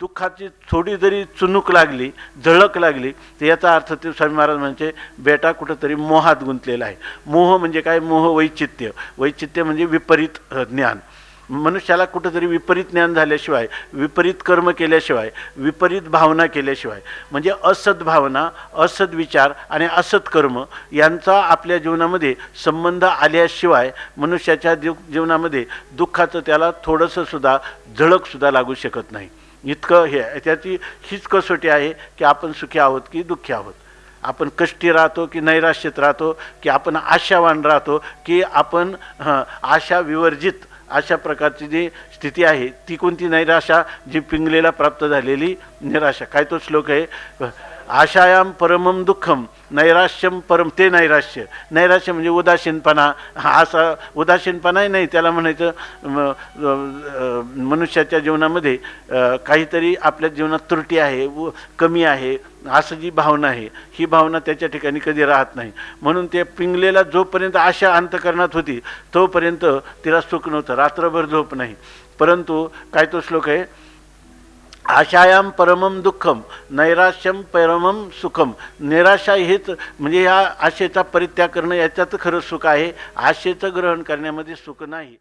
दुःखाची थोडी जरी चुनूक लागली झळक लागली तर याचा अर्थ ते स्वामी महाराज म्हणजे बेटा कुठंतरी मोहात गुंतलेला आहे. मोह म्हणजे काय? मोह वैचित्य वैचित्य म्हणजे विपरीत ज्ञान. मनुष्याला कुठंतरी विपरीत ज्ञान झाल्याशिवाय विपरीत कर्म केल्याशिवाय विपरीत भावना केल्याशिवाय म्हणजे असद भावना असद विचार आणि असत कर्म यांचा आपल्या जीवनामध्ये संबंध आल्याशिवाय मनुष्याच्या जीव जीवनामध्ये दुःखाचं त्याला थोडंसंसुद्धा झळकसुद्धा लागू शकत नाही. इतकं हे आहे. त्याची हीच कसोटी आहे की आपण सुखी आहोत की दुःखी आहोत. आपण कष्टी राहतो की नैराश्यत राहतो की आपण आशावान राहतो की आपण आशा विवर्जित अशा प्रकारची जी स्थिती आहे ती कोणती नैराशा जी पिंगलेला प्राप्त झालेली निराशा. काय तो श्लोक आहे? आशायाम परमम दुःखम नैराश्यम परम ते नैराश्य. नैराश्य म्हणजे उदासीनपणा. हा असा उदासीनपणाही नाही त्याला म्हणायचं मनुष्याच्या जीवनामध्ये काहीतरी आपल्या जीवनात त्रुटी आहे व कमी आहे असं जी भावना आहे ही भावना त्याच्या ठिकाणी कधी राहत नाही. म्हणून ते पिंगलेला जोपर्यंत आशा अंतकरणात होती तोपर्यंत तिला सुख नव्हतं रात्रभर झोप नाही. परंतु काय तो श्लोक आहे? आशायाम परमम दुःखम नैराश्यम परमम सुखम निराशा हेच म्हणजे या आशेचा परित्याग करणं याच्यात खरं सुख आहे. आशेचं ग्रहण करण्यामध्ये सुख नाही.